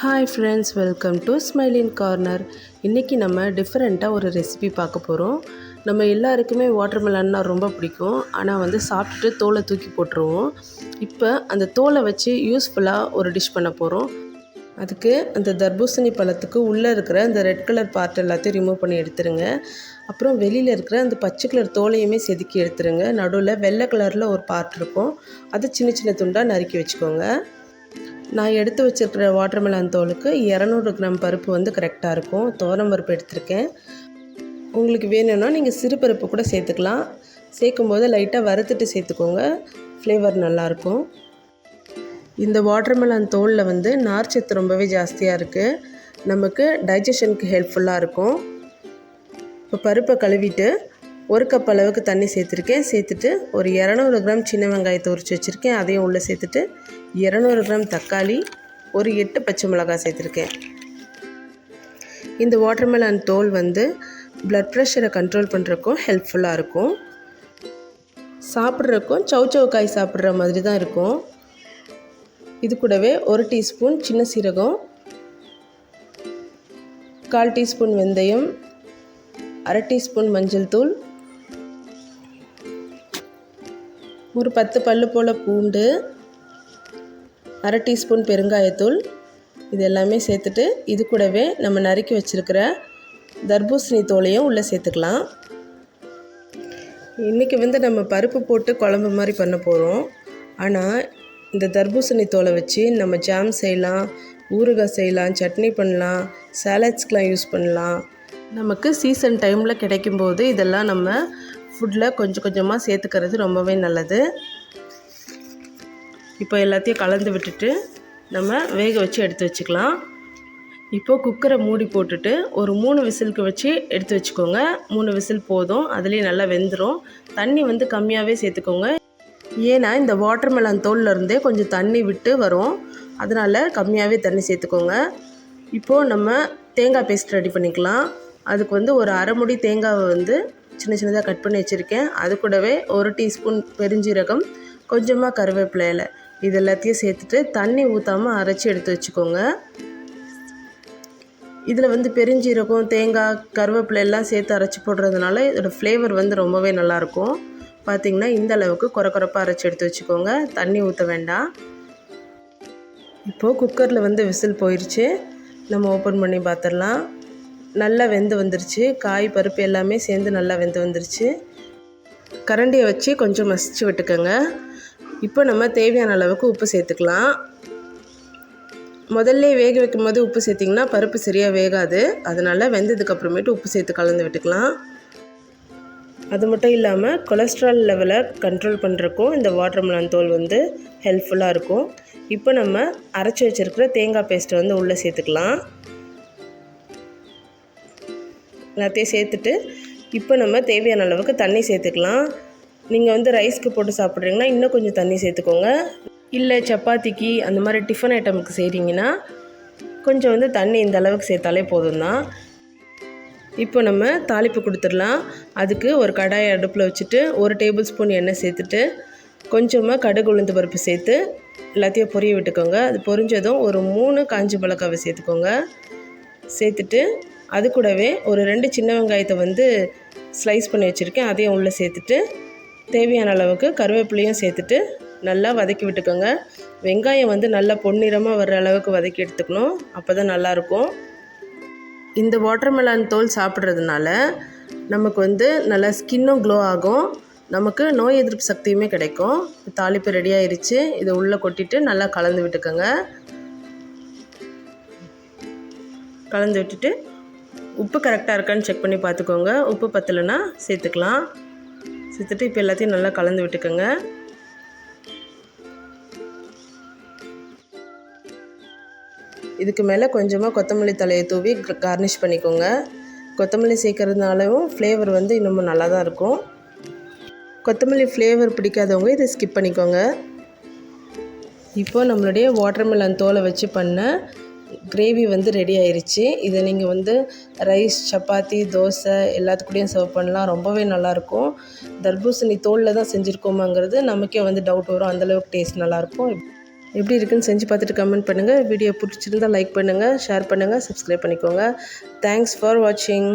Hi friends welcome to smiling corner இன்றைக்கி நம்ம டிஃப்ரெண்ட்டாக ஒரு ரெசிபி பார்க்க போகிறோம் நம்ம எல்லாருக்குமே வாட்டர்மெலன்னா ரொம்ப பிடிக்கும். ஆனால் வந்து சாப்பிட்டுட்டு தோலை தூக்கி போட்டுருவோம். இப்போ அந்த தோலை வச்சு யூஸ்ஃபுல்லாக ஒரு டிஷ் பண்ண போகிறோம் அதுக்கு அந்த தர்பூசணி பழத்துக்கு உள்ளே இருக்கிற அந்த ரெட் கலர் பார்ட் எல்லாத்தையும் ரிமூவ் பண்ணி எடுத்துருங்க. அப்புறம் வெளியில் இருக்கிற அந்த பச்சை கலர் தோலையுமே செதுக்கி எடுத்துருங்க. நடுவில் வெள்ளை கலரில் ஒரு பார்ட் இருக்கும். அதை சின்ன சின்ன துண்டாக நறுக்கி வச்சுக்கோங்க. நான் எடுத்து வச்சுருக்கிற வாட்டர்மெலன் தோலுக்கு இரநூறு கிராம் பருப்பு வந்து கரெக்டாக இருக்கும். தோரம் பருப்பு எடுத்திருக்கேன். உங்களுக்கு வேணும்னா நீங்கள் சிறு பருப்பு கூட சேர்த்துக்கலாம். சேர்க்கும்போது லைட்டாக வறுத்துட்டு சேர்த்துக்கோங்க. ஃப்ளேவர் நல்லாயிருக்கும் இந்த வாட்டர்மெலன் தோலில் வந்து நார்ச்சத்து ரொம்பவே ஜாஸ்தியாக இருக்குது நமக்கு டைஜஷனுக்கு ஹெல்ப்ஃபுல்லாக இருக்கும். இப்போ பருப்பை கழுவிட்டு ஒரு கப் அளவுக்கு தண்ணி சேர்த்துருக்கேன். சேர்த்துட்டு ஒரு இரநூறு கிராம் சின்ன வெங்காயத்தை உரிச்சு வச்சுருக்கேன். அதையும் உள்ளே சேர்த்துட்டு இரநூறு கிராம் தக்காளி ஒரு எட்டு பச்சை மிளகாய் சேர்த்துருக்கேன். இந்த வாட்டர்மெலன் தோல் வந்து ப்ளட் ப்ரெஷரை கண்ட்ரோல் பண்ணுறக்கும் ஹெல்ப்ஃபுல்லாக இருக்கும். சாப்பிட்றக்கும் சவு காய் சாப்பிட்ற மாதிரி தான் இருக்கும். இது கூடவே ஒரு டீஸ்பூன் சின்ன சீரகம் கால் டீஸ்பூன் வெந்தயம் அரை டீஸ்பூன் மஞ்சள் தூள் ஒரு பத்து பல்லு போல் பூண்டு அரை டீஸ்பூன் பெருங்காயத்தூள் இது எல்லாமே சேர்த்துட்டு இது கூடவே நம்ம நறுக்கி வச்சுருக்கிற தர்பூசணி தோலையும் உள்ளே சேர்த்துக்கலாம். இன்றைக்கி வந்து நம்ம பருப்பு போட்டு குழம்பு மாதிரி பண்ண போகிறோம் ஆனால் இந்த தர்பூசணி தோலை வச்சு நம்ம ஜாம் செய்யலாம் ஊறுகாய் செய்யலாம் சட்னி பண்ணலாம் சாலட்ஸ்க்கெலாம் யூஸ் பண்ணலாம். நமக்கு சீசன் டைமில் கிடைக்கும்போது இதெல்லாம் நம்ம ஃபுட்டில் கொஞ்சம் கொஞ்சமாக சேர்த்துக்கிறது ரொம்பவே நல்லது. இப்போ எல்லாத்தையும் கலந்து விட்டுட்டு நம்ம வேக வச்சு எடுத்து வச்சுக்கலாம். இப்போது குக்கரை மூடி போட்டுட்டு ஒரு மூணு விசிலுக்கு வச்சு எடுத்து வச்சுக்கோங்க. மூணு விசில் போதும். அதுலேயே நல்லா வெந்துடும் தண்ணி வந்து கம்மியாகவே சேர்த்துக்கோங்க. ஏன்னா இந்த வாட்டர்மெலன் தோல்லேருந்தே கொஞ்சம் தண்ணி விட்டு வரும். அதனால் கம்மியாகவே தண்ணி சேர்த்துக்கோங்க. இப்போது நம்ம தேங்காய் பேஸ்ட் ரெடி பண்ணிக்கலாம். அதுக்கு வந்து ஒரு அரை முடி தேங்காவை வந்து சின்ன சின்னதாக கட் பண்ணி வச்சுருக்கேன். அது கூடவே ஒரு டீஸ்பூன் பெருஞ்சீரகம் கொஞ்சமாக கருவேப்பிலை இலை. இது எல்லாத்தையும் சேர்த்துட்டு தண்ணி ஊற்றாமல் அரைச்சி எடுத்து வச்சுக்கோங்க. இதில் வந்து பெருஞ்சீரகம் தேங்காய் கருவேப்பிலை எல்லாம் சேர்த்து அரைச்சி போடுறதுனால இதோடய ஃப்ளேவர் வந்து ரொம்பவே நல்லாயிருக்கும் பார்த்திங்கன்னா இந்த அளவுக்கு குறை குறைப்பாக அரைச்சி எடுத்து வச்சுக்கோங்க. தண்ணி ஊற்ற வேண்டாம். இப்போது குக்கரில் வந்து விசில் போயிடுச்சு நம்ம ஓப்பன் பண்ணி பார்த்துடலாம் நல்லா வெந்து வந்துருச்சு. காய் பருப்பு எல்லாமே சேர்ந்து நல்லா வெந்து வந்துருச்சு. கரண்டியை வச்சு கொஞ்சம் மசிச்சு விட்டுக்கோங்க. இப்போ நம்ம தேவையான அளவுக்கு உப்பு சேர்த்துக்கலாம். முதல்ல வேக வைக்கும் போது உப்பு சேர்த்திங்கன்னா பருப்பு சரியாக வேகாது. அதனால் வெந்ததுக்கப்புறமேட்டு உப்பு சேர்த்து கலந்து விட்டுக்கலாம். அது மட்டும் இல்லாமல் கொலஸ்ட்ரால் லெவலை கண்ட்ரோல் பண்ணுறக்கும் இந்த வாட்டர்மெலன் தோல் வந்து ஹெல்ப்ஃபுல்லாக இருக்கும். இப்போ நம்ம அரைச்சி வச்சுருக்கிற தேங்காய் பேஸ்ட்டை வந்து உள்ளே சேர்த்துக்கலாம். எல்லாத்தையும் சேர்த்துட்டு இப்போ நம்ம தேவையான அளவுக்கு தண்ணி சேர்த்துக்கலாம். நீங்கள் வந்து ரைஸ்க்கு போட்டு சாப்பிட்றீங்கன்னா இன்னும் கொஞ்சம் தண்ணி சேர்த்துக்கோங்க. இல்லை சப்பாத்திக்கு அந்த மாதிரி டிஃபன் ஐட்டமுக்கு செய்கிறீங்கன்னா கொஞ்சம் வந்து தண்ணி இந்த அளவுக்கு சேர்த்தாலே போதும் தான் இப்போ நம்ம தாளிப்பு கொடுத்துடலாம். அதுக்கு ஒரு கடாயை அடுப்பில் வச்சுட்டு ஒரு டேபிள் ஸ்பூன் எண்ணெய் சேர்த்துட்டு கொஞ்சமாக கடுகு உளுந்து பருப்பு சேர்த்து எல்லாத்தையும் பொரிய விட்டுக்கோங்க. அது பொரிஞ்சதும் ஒரு மூணு காஞ்சி மிளகாவை சேர்த்துக்கோங்க. சேர்த்துட்டு அது கூடவே ஒரு ரெண்டு சின்ன வெங்காயத்தை வந்து ஸ்லைஸ் பண்ணி வச்சுருக்கேன். அதையும் உள்ளே சேர்த்துட்டு தேவையான அளவுக்கு கருவேப்பிலையும் சேர்த்துட்டு நல்லா வதக்கி விட்டுக்கோங்க. வெங்காயம் வந்து நல்லா பொன்னிறமாக வர்ற அளவுக்கு வதக்கி எடுத்துக்கணும். அப்போ தான் நல்லாயிருக்கும். இந்த வாட்டர்மெலான் தோல் சாப்பிட்றதுனால நமக்கு வந்து நல்லா ஸ்கின்னும் க்ளோ ஆகும். நமக்கு நோய் எதிர்ப்பு சக்தியுமே கிடைக்கும். தாளிப்பு ரெடி ஆயிடுச்சு இதை உள்ளே கொட்டிட்டு நல்லா கலந்து விட்டுக்கோங்க. கலந்து விட்டுட்டு உப்பு கரெக்டாக இருக்கான்னு செக் பண்ணி பார்த்துக்கோங்க. உப்பு பத்தலைன்னா சேர்த்துக்கலாம். சேர்த்துட்டு இப்போ எல்லாத்தையும் நல்லா கலந்து விட்டுக்கோங்க. இதுக்கு மேலே கொஞ்சமாக கொத்தமல்லி தலையை தூவி கார்னிஷ் பண்ணிக்கோங்க. கொத்தமல்லி சேர்க்கறதுனாலும் ஃப்ளேவர் வந்து இன்னமும் நல்லா தான் இருக்கும். கொத்தமல்லி ஃப்ளேவர் பிடிக்காதவங்க இதை ஸ்கிப் பண்ணிக்கோங்க. இப்போது நம்மளுடைய வாட்டர்மெலன் தோலை வச்சு பண்ண கிரேவி வந்து ரெடி ஆயிடுச்சு இதை நீங்கள் வந்து ரைஸ் சப்பாத்தி தோசை எல்லாத்துக்கூடையும் சர்வ் பண்ணலாம். ரொம்பவே நல்லாயிருக்கும். தர்பூசணி தோலில் தான் செஞ்சுருக்கோமாங்கிறது நமக்கே வந்து டவுட் வரும். அந்தளவுக்கு டேஸ்ட் நல்லாயிருக்கும். எப்படி இருக்குன்னு செஞ்சு பார்த்துட்டு கமெண்ட் பண்ணுங்கள் வீடியோ பிடிச்சிருந்தால் லைக் பண்ணுங்கள் ஷேர் பண்ணுங்கள் சப்ஸ்கிரைப் பண்ணிக்கோங்க. தேங்க்ஸ் ஃபார் வாட்சிங்